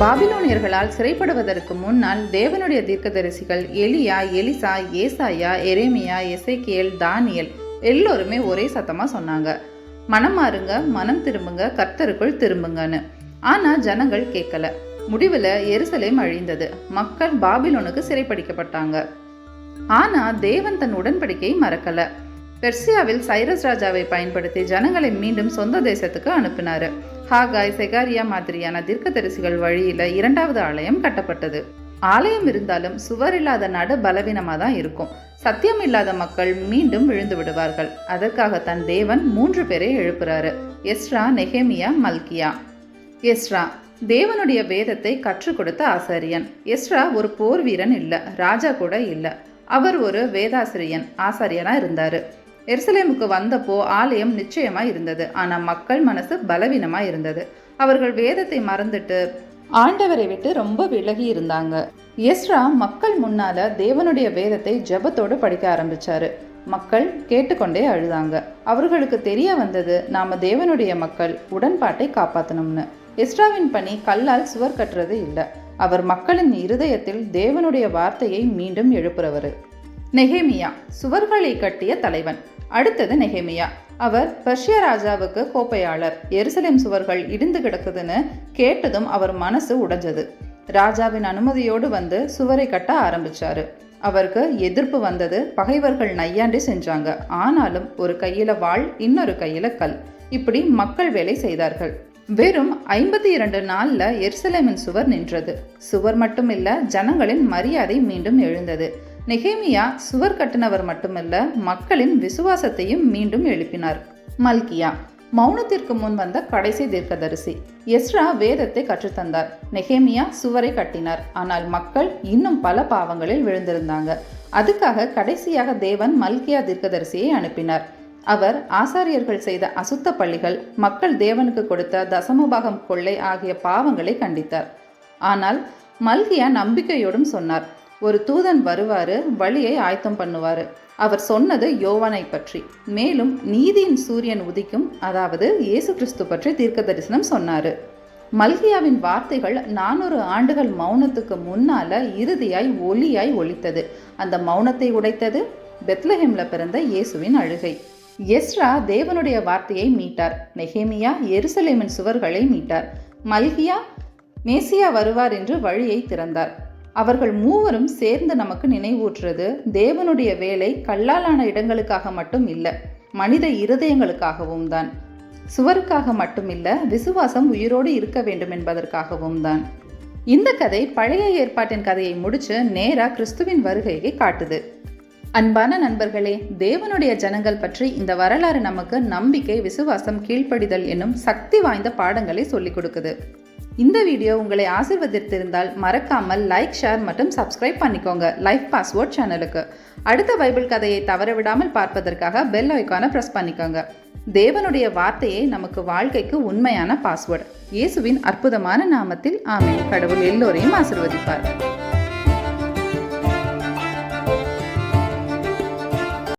பாபிலோனியர்களால் சிறைப்படுவதற்கு முன்னால் தேவனுடைய தீர்க்கதரிசிகள் எலியா எலிசா ஏசாயா எரேமியா எசைக்கியல் தானியல் எல்லோருமே ஒரே சத்தமாக சொன்னாங்க. மனம் மாறுங்க மனம் திரும்புங்க கர்த்தருக்குள் திரும்புங்கன்னு. ஆனால் ஜனங்கள் கேட்கல. முடிவில் எருசலேம் அழிந்தது. மக்கள் பாபிலோனுக்கு சிறைப்படிக்கப்பட்டாங்க ஆனால் தேவன் தன் உடன்படிக்கையை மறக்கல. பெர்சியாவில் சைரஸ் ராஜாவை பயன்படுத்தி ஜனங்களை மீண்டும் சொந்த தேசத்துக்கு அனுப்பினாரு. ஹாகாய் செகாரியா மாதிரியான தீர்க்கதரிசிகள் வழியில் இரண்டாவது ஆலயம் கட்டப்பட்டது. ஆலயம் இருந்தாலும் சுவர் இல்லாத நடு பலவீனமாக தான் இருக்கும். சத்தியம் இல்லாத மக்கள் மீண்டும் விழுந்து விடுவார்கள். அதற்காக தன் தேவன் மூன்று பேரை எழுப்புறாரு. எஸ்ரா நெஹேமியா மல்கியா. எஸ்ரா தேவனுடைய வேதத்தை கற்றுக் கொடுத்த ஆசாரியன். எஸ்ரா ஒரு போர் வீரன் இல்லை ராஜா கூட இல்லை. அவர் ஒரு வேதாசிரியன் ஆசாரியனாக இருந்தார். எருசலேமுக்கு வந்தப்போ ஆலயம் நிச்சயமாக இருந்தது. ஆனால் மக்கள் மனசு பலவீனமாக இருந்தது. அவர்கள் வேதத்தை மறந்துட்டு ஆண்டவரை விட்டு ரொம்ப விலகி இருந்தாங்க. எஸ்ரா மக்கள் முன்னால தேவனுடைய வேதத்தை ஜெபத்தோடு படிக்க ஆரம்பிச்சாரு. மக்கள் கேட்டுக்கொண்டே அழுதாங்க. அவர்களுக்கு தெரிய வந்தது நாம தேவனுடைய மக்கள் உடன்பாட்டை காப்பாற்றணும்னு எஸ்ராவின் பணி கல்லால் சுவர் கட்டுறது இல்லை. அவர் மக்களின் இருதயத்தில் தேவனுடைய வார்த்தையை மீண்டும் எழுப்புறவர். நெஹேமியா சுவர்களை கட்டிய தலைவன். அடுத்தது நெஹேமியா அவர் பர்ஷிய ராஜாவுக்கு கோப்பையாளர். எருசலேம் சுவர்கள் இடிந்து கிடக்குதுன்னு கேட்டதும் அவர் மனசு உடைஞ்சது. ராஜாவின் அனுமதியோடு வந்து சுவரை கட்ட ஆரம்பிச்சாரு. அவருக்கு எதிர்ப்பு வந்தது பகைவர்கள் நையாண்டி செஞ்சாங்க. ஆனாலும் ஒரு கையில வாள் இன்னொரு கையில கல். இப்படி மக்கள் வேலை செய்தார்கள். வெறும் ஐம்பத்தி இரண்டு நாளில் எருசலேமின் சுவர் நின்றது. சுவர் மட்டும் இல்ல ஜனங்களின் மரியாதை மீண்டும் எழுந்தது. நெகேமியா சுவர் கட்டினவர் மட்டுமல்ல மக்களின் விசுவாசத்தையும் மீண்டும் எழுப்பினார். மல்கியா மௌனத்திற்கு முன் வந்த கடைசி தீர்க்கதரிசி. எஸ்ரா வேதத்தை கற்றுத்தந்தார். நெஹேமியா சுவரை கட்டினார். ஆனால் மக்கள் இன்னும் பல பாவங்களில் விழுந்திருந்தாங்க. அதுக்காக கடைசியாக தேவன் மல்கியா தீர்க்கதரிசியை அனுப்பினார். அவர் ஆசாரியர்கள் செய்த அசுத்த பள்ளிகள் மக்கள் தேவனுக்கு கொடுத்த தசமபாகம் கொள்ளை ஆகிய பாவங்களை கண்டித்தார். ஆனால் மல்கியா நம்பிக்கையோடும் சொன்னார் ஒரு தூதன் வருவாரு வழியை ஆயத்தம் பண்ணுவாரு. அவர் சொன்னது யோவானை பற்றி. மேலும் நீதியின் சூரியன் உதிக்கும் அதாவது இயேசு கிறிஸ்து பற்றி தீர்க்க தரிசனம் சொன்னாரு. மல்கியாவின் வார்த்தைகள் நானூறு ஆண்டுகள் மௌனத்துக்கு முன்னால இறுதியாய் ஒளியாய் ஒலித்தது. அந்த மௌனத்தை உடைத்தது பெத்லஹெம்ல பிறந்த இயேசுவின் அழுகை. எஸ்ரா தேவனுடைய வார்த்தையை மீட்டார். நெஹேமியா எருசலேமின் சுவர்களை மீட்டார். மல்கியா மேசியா வருவார் என்று வழியை திறந்தார். அவர்கள் மூவரும் சேர்ந்து நமக்கு நினைவூற்றுறது தேவனுடைய வேலை கல்லாலான இடங்களுக்காக மட்டும் இல்லை மனித இருதயங்களுக்காகவும் தான். சுவருக்காக மட்டுமில்ல விசுவாசம் உயிரோடு இருக்க வேண்டும் என்பதற்காகவும் தான். இந்த கதை பழைய ஏற்பாட்டின் கதையை முடிச்சு நேரா கிறிஸ்துவின் வருகையை காட்டுது. அன்பான நண்பர்களே தேவனுடைய ஜனங்கள் பற்றி இந்த வரலாறு நமக்கு நம்பிக்கை விசுவாசம் கீழ்ப்படிதல் என்னும் சக்தி வாய்ந்த பாடங்களை சொல்லிக் கொடுக்குது. இந்த வீடியோ உங்களை ஆசிர்வதித்திருந்தால் மறக்காமல் லைக் ஷேர் மற்றும் சப்ஸ்கிரைப் பண்ணிக்கோங்க. லைஃப் பாஸ்வேர்ட் சேனலுக்கு அடுத்த பைபிள் கதையை தவறவிடாமல் பார்ப்பதற்காக பெல் ஐக்கானை ப்ரெஸ் பண்ணிக்கோங்க. தேவனுடைய வார்த்தையே நமக்கு வாழ்க்கைக்கு உண்மையான பாஸ்வேர்டு இயேசுவின் அற்புதமான நாமத்தில் ஆமென். கடவுள் எல்லோரையும் ஆசிர்வதிப்பார்.